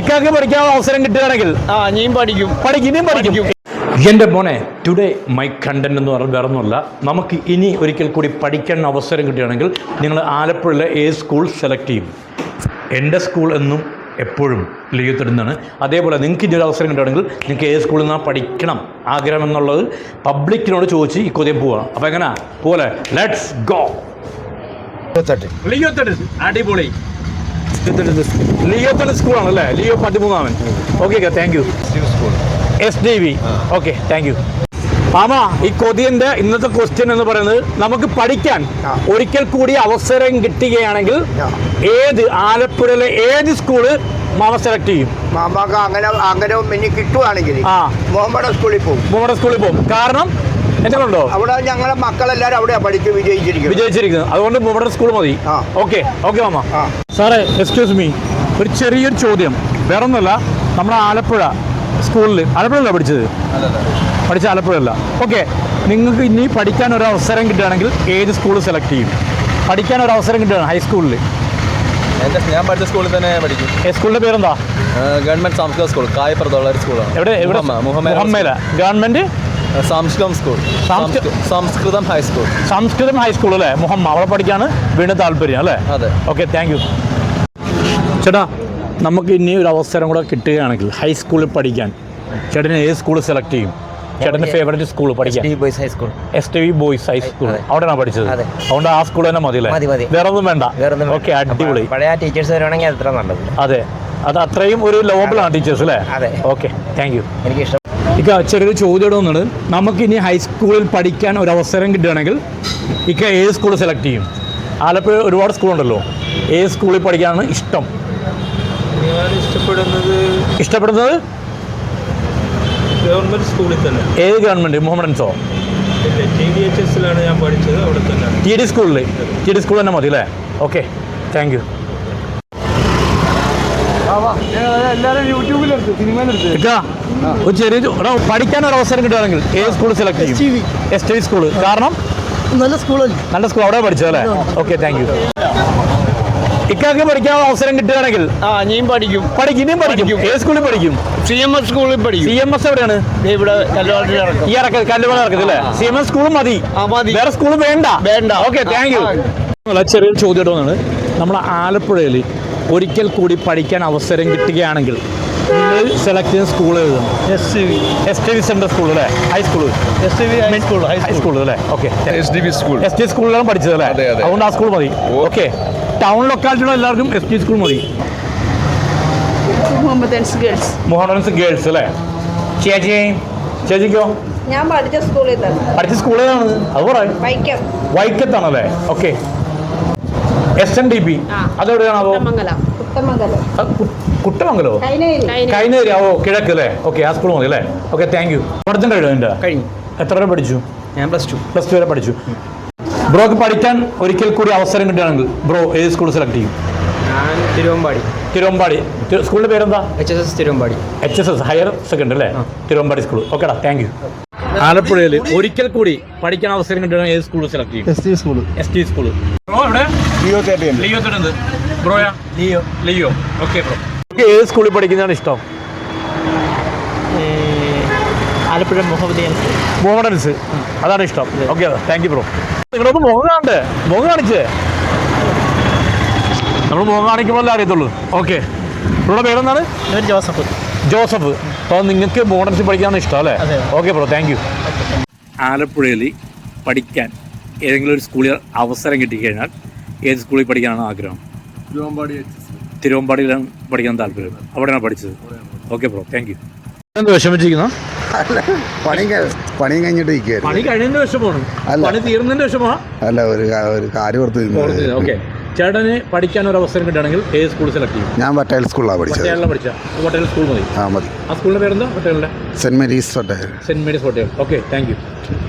ഇക്കാക്ക് പഠിക്കാൻ അവസരം കിട്ടുകയാണെങ്കിൽ ആ നീയും പഠിക്കും. പഠിക്കും ഇനിയും പഠിക്കും. എന്റെ മോനെ ടുഡേ മൈ കണ്ടന്റ് എന്ന് പറഞ്ഞാൽ വേറെ ഒന്നുമല്ല നമുക്ക് ഇനി ഒരിക്കൽ കൂടി പഠിക്കാൻ അവസരം കിട്ടുകയാണെങ്കിൽ നിങ്ങൾ ആലപ്പുഴയിലെ ഏ സ്കൂൾ സെലക്ട് ചെയ്യും. എന്റെ സ്കൂൾ എന്നും എപ്പോഴും ലീവത്തിടുന്നതാണ് അതേപോലെ നിങ്ങൾക്ക് ഇനി ഒരു അവസരം കിട്ടുകയാണെങ്കിൽ നിങ്ങൾക്ക് ഏത് സ്കൂളിൽ നിന്നാണ് പഠിക്കണം ആഗ്രഹം എന്നുള്ളത് പബ്ലിക്കിനോട് ചോദിച്ച് ഈ കൊതിയം പോവാം. അപ്പോൾ എങ്ങനെ? പോലെ ലെറ്റ്സ് ഗോ ലിയോത്തട് അടിപൊളി ലിയോത്തട് സ്കൂളാണല്ലേ? Leo പതിമൂന്നാമൻ. Okay thank you S D V okay thank you mama ഈ കൊതിയന്റെ ഇന്നത്തെ ക്വസ്റ്റ്യൻ എന്ന് പറയുന്നത് നമുക്ക് പഠിക്കാൻ ഒരിക്കൽ കൂടി അവസരം കിട്ടുകയാണെങ്കിൽ ഏത് ആലപ്പുഴയിലെ ഏത് സ്കൂൾ മാമ സെലക്ട് ചെയ്യും? മാമാക്ക് അങ്ങനെ അങ്ങനെ ഇനി കിട്ടുവാണെങ്കിൽ മുഹമ്മദ സ്കൂളിൽ പോകും. മുഹമ്മദ സ്കൂളിൽ പോകും. കാരണം എന്തെങ്കിലുണ്ടോ അവിടെ ഞങ്ങളെ മക്കളെല്ലാവരും അവിടെയാ പഠിച്ച് വിജയിച്ചിരിക്കുന്നത്. വിജയിച്ചിരിക്കുന്നത്. അതുകൊണ്ട് മുഹമ്മദ സ്കൂൾ മതി. ഓക്കെ ഓക്കെ മാമ. സാറേ എക്സ്ക്യൂസ് മീ ഒരു ചെറിയൊരു ചോദ്യം. വേറെ ഒന്നുമല്ല നമ്മുടെ ആലപ്പുഴ സ്കൂളിൽ ആലപ്പുഴയല്ല പഠിച്ചത്? പഠിച്ച ആലപ്പുഴയല്ല. ഓക്കെ നിങ്ങൾക്ക് ഇനി പഠിക്കാൻ ഒരു അവസരം കിട്ടുകയാണെങ്കിൽ ഏത് സ്കൂൾ സെലക്ട് ചെയ്യും? പഠിക്കാൻ ഒരു അവസരം കിട്ടുകയാണ് ഹൈസ്കൂളിൽ ഞാൻ പഠിച്ച സ്കൂളിൽ തന്നെ പഠിക്കും. സ്കൂളിന്റെ പേരെന്താ? ഗവൺമെന്റ് സംസ്കൃത സ്കൂൾ കായപ്പുറത്തുള്ള ഒരു സ്കൂളാണ് എവിടെ? എവിടെ? ഗവൺമെന്റ്? സംസ്കൃതം സ്കൂൾ സംസ്കൃ- സംസ്കൃ- Samskritam high school Samskritam high school അല്ലേ? മുഹമ്മ അവിടെ പഠിക്കാണ് വീണ്ടും താല്പര്യം അല്ലേ? അതെ. ഓക്കെ താങ്ക് യു ചേട്ടാ നമുക്ക് ഇനി ഒരു അവസരം കൂടെ കിട്ടുകയാണെങ്കിൽ ഹൈസ്കൂളിൽ പഠിക്കാൻ. ചേട്ടന് ഏത് സ്കൂൾ സെലക്ട് ചെയ്യും? ചേട്ടന്റെ ഫേവറേറ്റ് സ്കൂൾ പഠിക്കാൻ. Boys high school S T V boys high school. അവിടെയാണ് പഠിച്ചത്? അതെ. അതുകൊണ്ട് ആ സ്കൂൾ തന്നെ മതി മതി, മതി. വേറെ ഒന്നും വേണ്ട. ഓക്കെ അടിപൊളി. പഴയ ടീച്ചേഴ്സ് വരുവാണെങ്കിൽ അത് അത്ര നല്ലത് അതെ. അത് അത്രയും ഒരു ലോബിളാണ് ടീച്ചേഴ്സ് അല്ലേ? അതെ. ഓക്കെ താങ്ക് യു എനിക്ക് ഇഷ്ടം ഇക്ക ചെറിയൊരു ചോദ്യം ഇടുന്നത് വന്നത് നമുക്ക് ഇനി ഹൈസ്കൂളിൽ പഠിക്കാൻ ഒരു അവസരം കിട്ടുകയാണെങ്കിൽ ഇക്ക ഏത് സ്കൂൾ സെലക്ട് ചെയ്യും? ആലപ്പുഴ ഒരുപാട് സ്കൂളുണ്ടല്ലോ ഏത് സ്കൂളിൽ പഠിക്കാനാണ് ഇഷ്ടം? ഞാൻ ഇഷ്ടപ്പെടുന്നത് ഇഷ്ടപ്പെടുന്നത്? ഗവൺമെന്റ് സ്കൂളിൽ തന്നെ. ഏത് ഗവൺമെന്റ് മുഹമ്മദൻസോ ടി ഡി എച്ച് എസിലാണ് ഞാൻ പഠിച്ചത് അവിടെ തന്നെ. ടി ഡി സ്കൂളിൽ ടി ഡി സ്കൂൾ തന്നെ മതി അല്ലേ? ഓക്കെ താങ്ക് യു ഒരു ചെറിയ പഠിക്കാൻ ഒരു അവസരം കിട്ടുകയാണെങ്കിൽ ഏത് സ്കൂൾ സെലക്ട് ചെയ്യും? എസ് ടി വി സ്കൂൾ കാരണം? നല്ല സ്കൂളല്ലേ നല്ല സ്കൂൾ അവിടെ പഠിച്ചത് അല്ലേ? ഓക്കെ താങ്ക് യു ഇക്കാക്ക് പഠിക്കാൻ അവസരം കിട്ടുകയാണെങ്കിൽ ആ ഞാൻ പഠിക്കും. പഠിക്കും ഇനിയും പഠിക്കും. ഏത് സ്കൂളിൽ പഠിക്കും? സി എം എസ് സ്കൂളിൽ പഠിക്കും. സി എം എസ് എവിടെയാണ്? ദേ ഇവിടെ ഇറക്കും ഈ ഇറക്ക കല്ലുമല ഇറക്കത്തിൽ അല്ലേ സി എം എസ് സ്കൂൾ മതി. ആ, മതി. വേറെ സ്കൂൾ വേണ്ട. വേണ്ട. ഓക്കെ താങ്ക് യു ചെറിയൊരു ചോദ്യം ഇടുന്നതാണ് നമ്മുടെ ആലപ്പുഴയിൽ ഒരിക്കൽ കൂടി പഠിക്കാൻ അവസരം കിട്ടുകയാണെങ്കിൽ നിങ്ങൾ സെലക്ട് ചെയ്യുന്ന സ്കൂൾ എഴുതണം S C V S T V central school അല്ലേ? High school S T V high school high school അല്ലേ? Okay S D B school S T സ്കൂളിലാണ് പഠിച്ചത് അല്ലേ? അതെ, അതെ. അതുകൊണ്ട് ആ സ്കൂൾ മതി. ഓക്കെ ടൗൺ ലൊക്കാലിറ്റിയുള്ള എല്ലാവർക്കും എസ് പി സ്കൂൾ മതി. മുഹമ്മദൻസ് ഗേൾസ്. മോഹൻസ് ഗേൾസ് അല്ലേ? ചേച്ചി. ചേച്ചിക്കോ? ഞാൻ പഠിച്ച സ്കൂളിൽ തന്നെ. പഠിച്ച സ്കൂളിൽ ആണ് അത് പറയാം Vaikom. വൈക്കത്താണല്ലേ? Okay. S N D P അതെവിടെയാണോ Kuttamangalam. Kuttamangalam. കുട്ടമംഗലോ? കൈനേരി. കൈനേരി ഓ കിഴക്ക് അല്ലേ ഓക്കെ ആ സ്കൂൾ മതി അല്ലേ? ഓക്കെ താങ്ക് യു പഠിത്തം കഴിഞ്ഞു എന്റെ കഴിഞ്ഞു. എത്ര വരെ പഠിച്ചു? ഞാൻ പ്ലസ് ടു പ്ലസ് ടു വരെ പഠിച്ചു. ബ്രോക്ക് പഠിക്കാൻ ഒരിക്കൽ കൂടി അവസരം കിട്ടുകയാണെങ്കിൽ ബ്രോ ഏത് സ്കൂൾ സെലക്ട് ചെയ്യും? ഞാൻ തിരുവമ്പാടി. തിരുവമ്പാടി. സ്കൂളിന്റെ സ്കൂളിന്റെ പേരെന്താ? H S S Thiruvambady. H S S higher secondary അല്ലേ? തിരുവമ്പാടി സ്കൂൾ ഓക്കേടാ താങ്ക് യു ആലപ്പുഴയിൽ ഒരിക്കൽ കൂടി പഠിക്കാൻ അവസരം കിട്ടുന്ന ഏത് സ്കൂൾ സെലക്ട് ചെയ്യും? S T school S T school bro എവിടെ? Leo ബ്രോയാ? Leo Leo okay bro. ഏത് സ്കൂളിൽ പഠിക്കുന്നതാണ് ഇഷ്ടം? ആലപ്പുഴ മുഹമ്മദിയൻ മോഹൻസ് അതാണ് ഇഷ്ടം. ഓക്കെ താങ്ക് യു ബ്രോ നിങ്ങളൊന്ന് മുഖം കാണണ്ടേ മുഖം കാണിച്ചേ. നമ്മൾ മുഖം കാണിക്കുമ്പോഴല്ലേ അറിയത്തുള്ളൂ. ഓക്കെ നിങ്ങളുടെ പേരെന്താണ്? ജോസഫ്. ജോസഫ്. അപ്പോൾ നിങ്ങൾക്ക് മോഡൻസ് പഠിക്കാനാണ് ഇഷ്ടം അല്ലേ. ഓക്കെ ബ്രോ താങ്ക് യു ആലപ്പുഴയിൽ പഠിക്കാൻ ഏതെങ്കിലും ഒരു സ്കൂളിൽ അവസരം കിട്ടിക്കഴിഞ്ഞാൽ ഏത് സ്കൂളിൽ പഠിക്കാനാണ് ആഗ്രഹം? തിരുവമ്പാടിയിലാണ് പഠിക്കാൻ താല്പര്യം. അവിടെയാണ് പഠിച്ചത്. ഓക്കെ ബ്രോ താങ്ക് യു എന്ത് വിഷമിച്ചിരിക്കുന്ന? പണി പണി പണിയും കഴിഞ്ഞിട്ട് ഇരിക്കുകയായിരുന്നു പണി കഴിഞ്ഞതിന്റെ വിഷമമാണ്. അല്ല. പണി തീർന്നതിന്റെ വിഷമമാണ് അല്ല ഒരു ഒരു കാര്യം ഓർത്ത്. ഓക്കെ. ചേട്ടന് പഠിക്കാൻ ഒരു അവസരം കിട്ടുകയാണെങ്കിൽ ഏത് സ്കൂൾ സെലക്ട് ചെയ്യും? ഞാൻ വട്ടയൽ സ്കൂളിലാണ് പഠിച്ചത്. പട്ടേലിലെ പഠിച്ച. വട്ടയൽ സ്കൂൾ മതി. ആ മതി. ആ സ്കൂളിന്റെ പേരെന്താ? പട്ടേലിന്റെ saint Mary's Patel saint Mary's Patel okay thank you.